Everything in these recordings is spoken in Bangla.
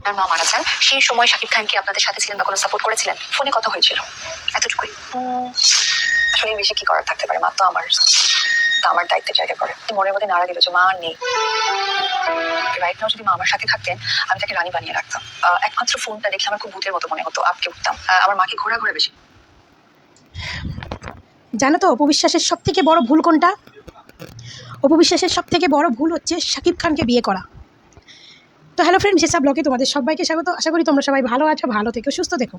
আপনার মা মারা যান সেই সময় শাকিব খান কি আপনাদের সাথে ছিলেন বা কোনো সাপোর্ট করেছিলেন? ফোনে কথা হয়েছিল। এতটুকুই। আসলে বেশি কি করার থাকতে পারে? মা তো আমার আমার দায়িত্বের জায়গা করে। মনের মধ্যে নাড়া দিল যে মা নেই। রাইট নাও যদি মা আমার সাথে থাকতেন, আমি তাকে রানী বানিয়ে রাখতাম। একমাত্র ফোনটা দেখলে আমার খুব ভূতের মতো মনে হতো, আপকে উঠতাম। আমার মাকে ঘোরা ঘোরা বেশি। জানো তো, অপবিশ্বাসের সব থেকে বড় ভুল কোনটা? অপবিশ্বাসের সব থেকে বড় ভুল হচ্ছে শাকিব খানকে বিয়ে করা। তো হ্যালো ফ্রেন্ড যেসব ব্লগে তোমাদের সবাইকে স্বাগত। আশা করি তোমরা সবাই ভালো আছো, ভালো থেকো, সুস্থ দেখো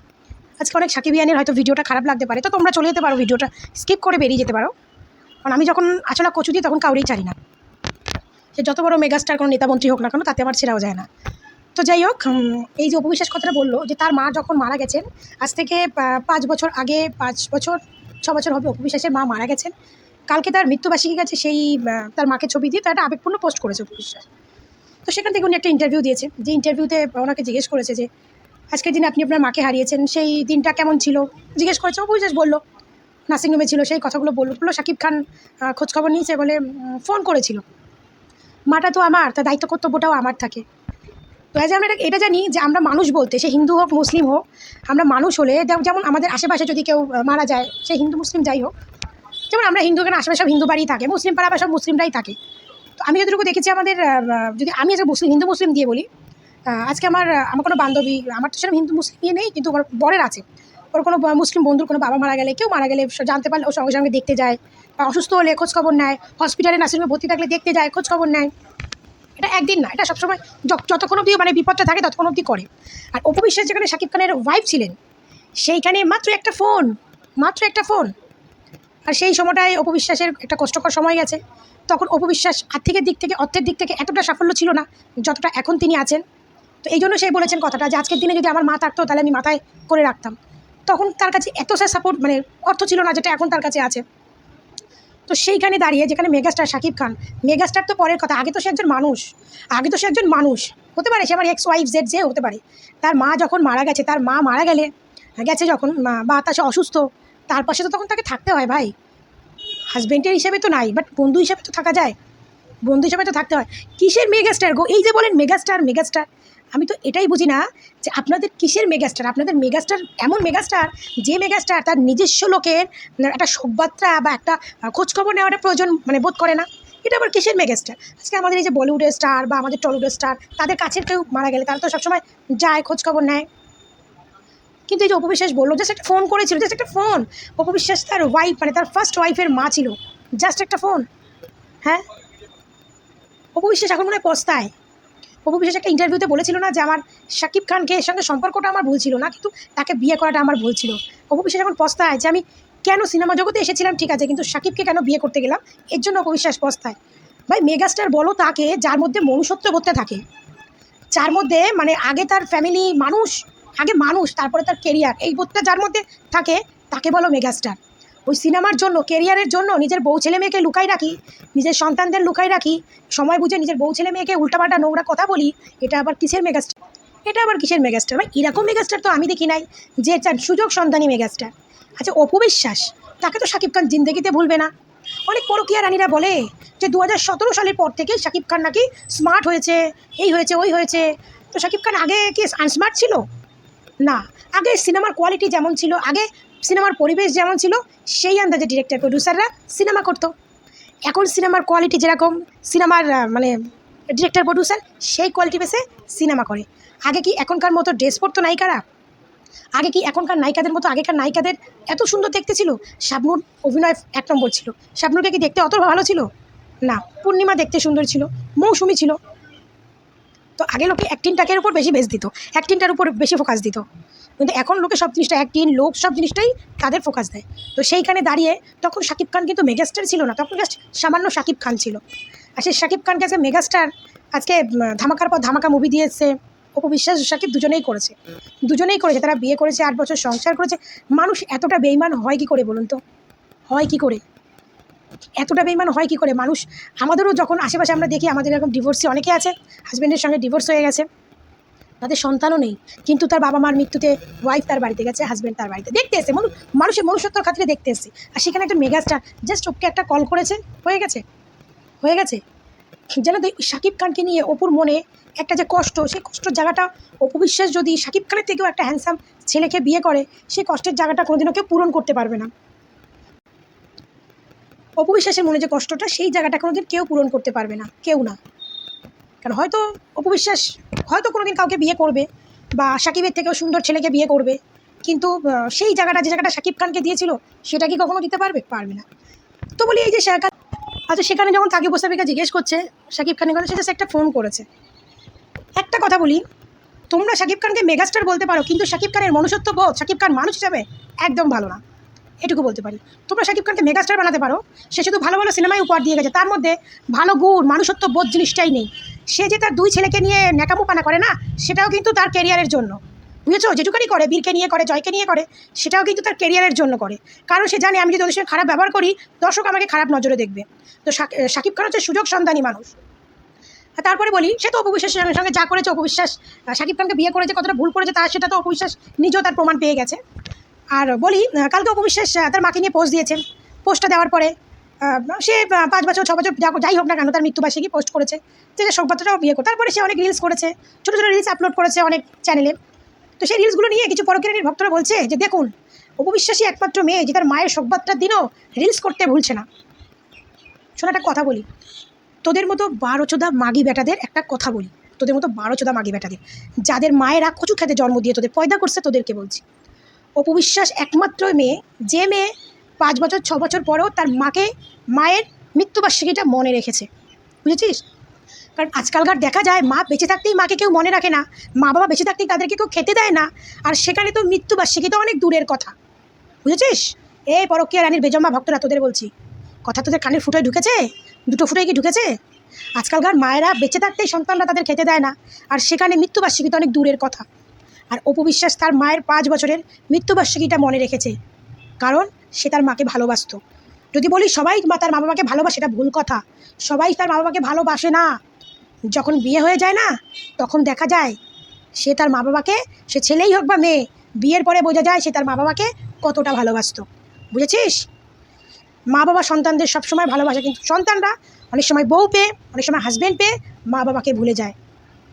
আজকে অনেক সাকিবিয়ানের হয়তো ভিডিওটা খারাপ লাগতে পারে। তো তোমরা চলে যেতে পারো, ভিডিওটা স্কিপ করে বেরিয়ে যেতে পারো। কারণ আমি যখন আসলে কচু দিই তখন কাউরেই ছাড়ি না। সে যত বড় মেগাস্টার কোনো নেতামন্ত্রী হোক না কেন, তাতে আমার ছেড়াও যায় না। তো যাই হোক এই যে অপবিশ্বাস কথাটা বলল, যে তার মা যখন মারা গেছেন, আজ থেকে পাঁচ বছর আগে, পাঁচ বছর, ছ বছর হবে অপবিশ্বাসের মা মারা গেছেন। কালকে তার মৃত্যুবার্ষিকী গেছে, সেই তার মাকে ছবি দিয়ে তার একটা আবেগপূর্ণ পোস্ট করেছে অপবিশ্বাস। তো সেখান থেকে উনি একটা ইন্টারভিউ দিয়েছে। যে ইন্টারভিউতে ওনাকে জিজ্ঞেস করেছে যে, আজকের দিনে আপনি আপনার মাকে হারিয়েছেন, সেই দিনটা কেমন ছিল? জিজ্ঞেস করেছে অপবিশ্বাস বলল নার্সিংহোমে ছিল, সেই কথাগুলো বলল। বলল শাকিব খান খোঁজখবর নিয়েছে বলে ফোন করেছিল। মাটা তো আমার, তার দায়িত্ব কর্তব্যটাও আমার থাকে। তো অ্যাজ আমরা এটা- জানি যে আমরা মানুষ বলতে, সে হিন্দু হোক, মুসলিম হোক, আমরা মানুষ হলে যেমন আমাদের আশেপাশে যদি কেউ মারা যায়, সে হিন্দু, মুসলিম যাই হোক, যেমন আমরা হিন্দু কেন আশেপাশে সব হিন্দু বাড়িই থাকে, মুসলিম পাড়া সব মুসলিমরাই থাকে। তো আমি যতটুকু দেখেছি আমাদের যদি আমি আজকে মুসলিম, হিন্দু মুসলিম দিয়ে বলি আজকে আমার আমার কোনো বান্ধবী, আমার তো সেরকম হিন্দু মুসলিম ইয়ে নেই, কিন্তু আমার বরের আছে। ওর কোনো মুসলিম বন্ধুর কোনো বাবা মারা গেলে, কেউ মারা গেলে জানতে পারলে, ও সঙ্গে সঙ্গে দেখতে যায়। বা অসুস্থ হলে খোঁজ খবর নেয় হসপিটালে নার্সিংহোমে ভর্তি থাকলে দেখতে যায় খোঁজ খবর নেয়। এটা একদিন না, এটা সবসময় যতক্ষণ অবধি মানে বিপদটা থাকে, ততক্ষণ অবধি করে। আর অপবিশ্বাস যেখানে শাকিব খানের ওয়াইফ ছিলেন, সেইখানে মাত্র একটা ফোন মাত্র একটা ফোন আর সেই সময়টায় অপবিশ্বাসের একটা কষ্টকর সময় গেছে। তখন অপবিশ্বাস আর্থিকের দিক থেকে, অর্থের দিক থেকে এতটা সাফল্য ছিল না, যতটা এখন তিনি আছেন। তো এই জন্য সেই বলেছেন কথাটা যে, আজকের দিনে যদি আমার মা থাকতো, তাহলে আমি মাথায় করে রাখতাম। তখন তার কাছে এত সে সাপোর্ট মানে অর্থ ছিল না যেটা এখন তার কাছে আছে। তো সেইখানে দাঁড়িয়ে, যেখানে মেগাস্টার শাকিব খান, মেগাস্টার তো পরের কথা, আগে তো সে একজন মানুষ, আগে তো সে একজন মানুষ, হতে পারে সে আমার এক্স ওয়াইফ জেড যে হতে পারে। তার মা যখন মারা গেছে, তার মা মারা গেলে, গেছে যখন বা তার সে অসুস্থ তার পাশে তো তখন তাকে থাকতে হয় ভাই। হাজবেন্ডের হিসাবে তো নাই বাট বন্ধু হিসাবে তো থাকা যায়। বন্ধু হিসাবে তো থাকতে হয়। কিসের মেগাস্টার গো? এই যে বলেন মেগাস্টার মেগাস্টার আমি তো এটাই বুঝি না যে আপনাদের কিসের মেগাস্টার আপনাদের মেগাস্টার এমন মেগাস্টার যে মেগাস্টার তার নিজস্ব লোকের একটা শোকবার্তা বা একটা খোঁজখবর নেওয়াটা প্রয়োজন মানে বোধ করে না। এটা আবার কিসের মেগাস্টার আজকে আমাদের এই যে বলিউডের স্টার বা আমাদের টলিউডের স্টার তাদের কাছের কেউ মারা গেলে তারা তো সবসময় যায়, খোঁজখবর নেয়। কিন্তু এই যে অপবিশ্বাস বলল জাস্ট একটা ফোন করেছিল জাস্ট একটা ফোন অপবিশ্বাস তার ওয়াইফ মানে তার ফার্স্ট ওয়াইফের মা ছিল। জাস্ট একটা ফোন হ্যাঁ? অপবিশ্বাস এখন মনে হয় পস্তায়। অপবিশ্বাস একটা ইন্টারভিউতে বলেছিল না যে আমার শাকিব খানকে এর সঙ্গে সম্পর্কটা আমার ভুল ছিল না, কিন্তু তাকে বিয়ে করাটা আমার ভুল ছিল। অপবিশ্বাস এখন পস্তায় যে আমি কেন সিনেমা জগতে এসেছিলাম, ঠিক আছে, কিন্তু শাকিবকে কেন বিয়ে করতে গেলাম, এর জন্য অপবিশ্বাস পস্তায়। ভাই মেগাস্টার বলো তাকে, যার মধ্যে মনুষ্যত্ব করতে থাকে। যার মধ্যে মানে আগে তার ফ্যামিলি মানুষ আগে মানুষ, তারপরে তার কেরিয়ার এই বোধটা যার মধ্যে থাকে, তাকে বলো মেগাস্টার ওই সিনেমার জন্য কেরিয়ারের জন্য নিজের বউ ছেলে মেয়েকে লুকাই রাখি, নিজের সন্তানদের লুকাই রাখি, সময় বুঝে নিজের বউ ছেলে মেয়েকে উল্টাপাল্টা নোংরা কথা বলি, এটা আবার কিসের মেগাস্টার এটা আবার কিসের মেগাস্টার ভাই, এরকম মেগাস্টার তো আমি দেখি নাই, যে তার সুযোগ সন্ধানী মেগাস্টার আচ্ছা অপবিশ্বাস, তাকে তো শাকিব খান জিন্দগিতে ভুলবে না। অনেক পরকিয়া রানীরা বলে যে দু হাজার সতেরো সালের পর থেকে শাকিব খান নাকি স্মার্ট হয়েছে, এই হয়েছে, ওই হয়েছে। তো শাকিব খান আগে কি আনস্মার্ট ছিল? না, আগে সিনেমার কোয়ালিটি যেমন ছিল, আগে সিনেমার পরিবেশ যেমন ছিল, সেই আন্দাজে ডিরেক্টর প্রডিউসাররা সিনেমা করতো। এখন সিনেমার কোয়ালিটি যেরকম, সিনেমার মানে ডিরেক্টর প্রডিউসার সেই কোয়ালিটি বেসে সিনেমা করে। আগে কি এখনকার মতো ড্রেস পরতো নায়িকারা? আগে কি এখনকার নায়িকাদের মতো, আগেকার নায়িকাদের এত সুন্দর দেখতে ছিল? শাবনুর অভিনয় এক নম্বর ছিল। শাবনুরকে কি দেখতে অত ভালো ছিল? না, পূর্ণিমা দেখতে সুন্দর ছিল, মৌসুমি ছিল। তো আগে লোকে অ্যাক্টিংটাকের উপর বেশি বেশ দিত অ্যাক্টিংটার উপর বেশি ফোকাস দিত। কিন্তু এখন লোকে সব জিনিসটা অ্যাক্টিং লোক সব জিনিসটাই তাদের ফোকাস দেয়। তো সেইখানে দাঁড়িয়ে তখন শাকিব খান কিন্তু মেগাস্টার ছিল না, তখন জাস্ট সামান্য শাকিব খান ছিল। আর সেই শাকিব খানকে আজকে মেগাস্টার আজকে ধামাকার পর ধামাকা মুভি দিয়েছে এসছে অপবিশ্বাস শাকিব দুজনেই করেছে। দুজনেই করেছে, তারা বিয়ে করেছে, আট বছর সংসার করেছে। মানুষ এতটা বেইমান হয় কি করে বলুন তো? হয় কি করে? এতটা বেইমান হয় কি করে? মানুষ আমাদেরও যখন আশেপাশে আমরা দেখি, আমাদের এরকম ডিভোর্সি অনেকে আছে হাজব্যান্ডের সঙ্গে ডিভোর্স হয়ে গেছে, তাদের সন্তানও নেই। কিন্তু তার বাবা মার মৃত্যুতে ওয়াইফ তার বাড়িতে গেছে হাজব্যান্ড তার বাড়িতে। দেখতে এসে মানুষ মানুষের মনুষ্যত্বর খাতিরে দেখতে এসছে। আর সেখানে একটা মেগাস্টার জাস্ট ওকে একটা কল করেছে, হয়ে গেছে? হয়ে গেছে? যেন শাকিব খানকে নিয়ে অপুর মনে একটা যে কষ্ট সেই কষ্টের জায়গাটা অপবিশ্বাস যদি শাকিব খানের থেকেও একটা হ্যান্ডসাম ছেলেকে বিয়ে করে সেই কষ্টের জায়গাটা কোনোদিনও কেউ পূরণ করতে পারবে না। অপবিশ্বাসের মনে যে কষ্টটা, সেই জায়গাটা কোনোদিন কেউ পূরণ করতে পারবে না, কেউ না। কারণ হয়তো অপবিশ্বাস, হয়তো কোনোদিন কাউকে বিয়ে করবে বা সাকিবের থেকেও সুন্দর ছেলেকে বিয়ে করবে, কিন্তু সেই জায়গাটা, যে জায়গাটা সাকিব খানকে দিয়েছিল, সেটা কি কখনো দিতে পারবে? পারবে না। তো বলি এই যে শাকা- আচ্ছা সেখানে যখন তাকে উপস্থাপিকা জিজ্ঞেস করছে, সাকিব খানের কথা সেটা একটা ফোন করেছে। একটা কথা বলি, তোমরা সাকিব খানকে মেগাস্টার বলতে পারো, কিন্তু সাকিব খানের মনুষ্যত্ব বোধ, সাকিব খান মানুষ হিসাবে একদম ভালো না। এটুকু বলতে পারি। তোমরা সাকিব খানকে মেগাস্টার বানাতে পারো। সে শুধু ভালো ভালো সিনেমায় উপহার দিয়ে গেছে। তার মধ্যে ভালো গুণ, মানুষত্ব, বোধ জিনিসটাই নেই। সে যে তার দুই ছেলেকে নিয়ে ন্যাকামুপানা করে না, সেটাও কিন্তু তার ক্যারিয়ারের জন্য। বুঝেছ? যেটুকানি করে, বীরকে নিয়ে করে, জয়কে নিয়ে করে, সেটাও কিন্তু তার কেরিয়ারের জন্য করে। কারণ সে জানে, আমি যদি ওদের সঙ্গে খারাপ ব্যবহার করি, দর্শক আমাকে খারাপ নজরে দেখবে। তো শাকিব খান হচ্ছে সুযোগ সন্ধানী মানুষ। তারপরে বলি, সে তো অপবিশ্বাসের সঙ্গে যা করেছে, অপবিশ্বাস শাকিব খানকে বিয়ে করেছে, কতটা ভুল করেছে, তা সেটা তো অপবিশ্বাস নিজেও তার প্রমাণ পেয়ে গেছে। আর বলি কালকে অপবিশ্বাস তার মাকে নিয়ে পোস্ট দিয়েছেন। পোস্টটা দেওয়ার পরে সে পাঁচ বছর, ছ বছর যাই হোক না কেন, তার মৃত্যুবার্ষিকী পোস্ট করেছে যে সংবাদটাও বিয়ে করে, তারপরে সে অনেক রিলস করেছে, ছোটো ছোটো রিলস আপলোড করেছে অনেক চ্যানেলে তো সেই রিলসগুলো নিয়ে কিছু পরকিরানির ভক্তরা বলছে যে, দেখুন অপবিশ্বাসী একমাত্র মেয়ে যে তার মায়ের সংবাদটার দিনও রিলস করতে ভুলছে না। শোনা, একটা কথা বলি। তোদের মতো বারো চোদা মাগি বেটাদের একটা কথা বলি। তোদের মতো বারো চোদা মাগি বেটাদের। যাদের মায়েরা কচু খেতে জন্ম দিয়ে তোদের পয়দা করছে, তোদেরকে বলছি। অপবিশ্বাস একমাত্র মেয়ে। যে মেয়ে পাঁচ বছর, ছ বছর পরেও তার মাকে মায়ের মৃত্যুবার্ষিকীটা মনে রেখেছে। বুঝেছিস? কারণ আজকালকার দেখা যায়, মা বেঁচে থাকতেই মাকে কেউ মনে রাখে না। মা বাবা বেঁচে থাকতেই তাদেরকে কেউ খেতে দেয় না। আর সেখানে তো মৃত্যুবার্ষিকী তো অনেক দূরের কথা। বুঝেছিস? এই পরকীয়া রানীর বেজম্মা ভক্তরা তোদের বলছি। কথা তোদের কানের ফুটোয় ঢুকেছে? দুটো ফুটোয় কি ঢুকেছে? আজকালকার মায়েরা বেঁচে থাকতেই সন্তানরা তাদের খেতে দেয় না। আর সেখানে মৃত্যুবার্ষিকী তো অনেক দূরের কথা। আর অপবিশ্বাস তার মায়ের পাঁচ বছরের মৃত্যুবার্ষিকীটা মনে রেখেছে। কারণ সে তার মাকে ভালোবাসতো। যদি বলি সবাই মা তার মা বাবাকে ভালোবাসে, এটা ভুল কথা। সবাই তার মা বাবাকে ভালোবাসে না। যখন বিয়ে হয়ে যায় না, তখন দেখা যায় সে তার মা বাবাকে সে ছেলেই হোক বা মেয়ে, বিয়ের পরে বোঝা যায় সে তার মা বাবাকে কতটা ভালোবাসত। বুঝেছিস? মা বাবা সন্তানদের সবসময় ভালোবাসে, কিন্তু সন্তানরা অনেক সময় বউ পেয়ে, অনেক সময় হাজব্যান্ড পেয়ে মা বাবাকে ভুলে যায়।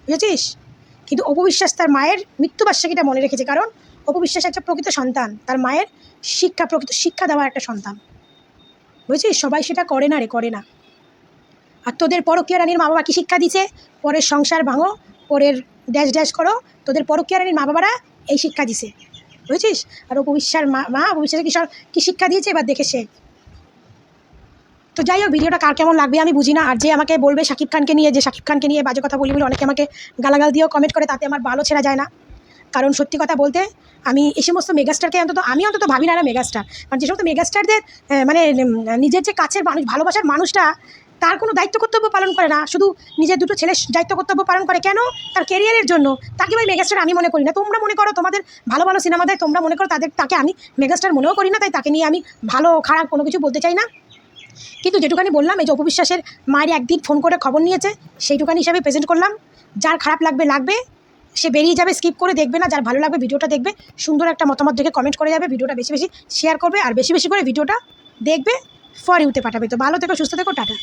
বুঝেছিস? কিন্তু অপবিশ্বাস তার মায়ের মৃত্যুবার্ষিকীটা মনে রেখেছে। কারণ অপবিশ্বাস একটা প্রকৃত সন্তান। তার মায়ের শিক্ষা, প্রকৃত শিক্ষা দেওয়া একটা সন্তান। বুঝেছিস? সবাই সেটা করে না রে, করে না। আর তোদের পরকীয়া রানীর মা বাবা কি শিক্ষা দিছে পরের সংসার ভাঙো, পরের ড্যাশ ড্যাশ করো, তোদের পরকীয়া রানীর মা বাবারা এই শিক্ষা দিছে বুঝেছিস? আর অপবিশ্বাস মা মা অপবিশ্বাসে কি কি শিক্ষা দিয়েছে? এবার দেখে সে তো যাই হোক, ভিডিওটা কার কেমন লাগবে আমি বুঝি না। আর যে আমাকে বলবে শাকিব খানকে নিয়ে, যে শাকিব খানকে নিয়ে বাজে কথা বলি বলে অনেকে আমাকে গালাগাল দিয়েও কমেন্ট করে, তাতে আমার ভালো ছেড়া যায় না। কারণ সত্যি কথা বলতে, আমি এই সমস্ত মেগাস্টারকে অন্তত, আমি অন্তত ভাবি না মেগাস্টার। কারণ যে সমস্ত মেগাস্টারদের মানে নিজের যে কাছের মানুষ, ভালোবাসার মানুষটা, তার কোনো দায়িত্ব কর্তব্য পালন করে না। শুধু নিজের দুটো ছেলের দায়িত্ব কর্তব্য পালন করে। কেন? তার কেরিয়ারের জন্য। তাকে ভাই মেগাস্টার আমি মনে করি না। তোমরা মনে করো, তোমাদের ভালো ভালো সিনেমা দেয়, তোমরা মনে করো তাদের, তাকে আমি মেগাস্টার মনেও করি না। তাই তাকে নিয়ে আমি ভালো, খারাপ কোনো কিছু বলতে চাই না। কিন্তু যেটুখানি বললাম, এই যে অপবিশ্বাসের মায়ের একদিন ফোন করে খবর নিয়েছে সেইটুখানি হিসাবে প্রেজেন্ট করলাম। যার খারাপ লাগবে লাগবে। সে বেরিয়ে যাবে স্কিপ করে দেখবে না, যার ভালো লাগবে ভিডিওটা দেখবে। সুন্দর একটা মতামত দেখে কমেন্ট করে যাবে, ভিডিওটা বেশি বেশি শেয়ার করবে, আর বেশি বেশি করে ভিডিওটা দেখবে ফর ইউতে পাঠাবে। তো ভালো থেকো, সুস্থ থেকো, টাটা।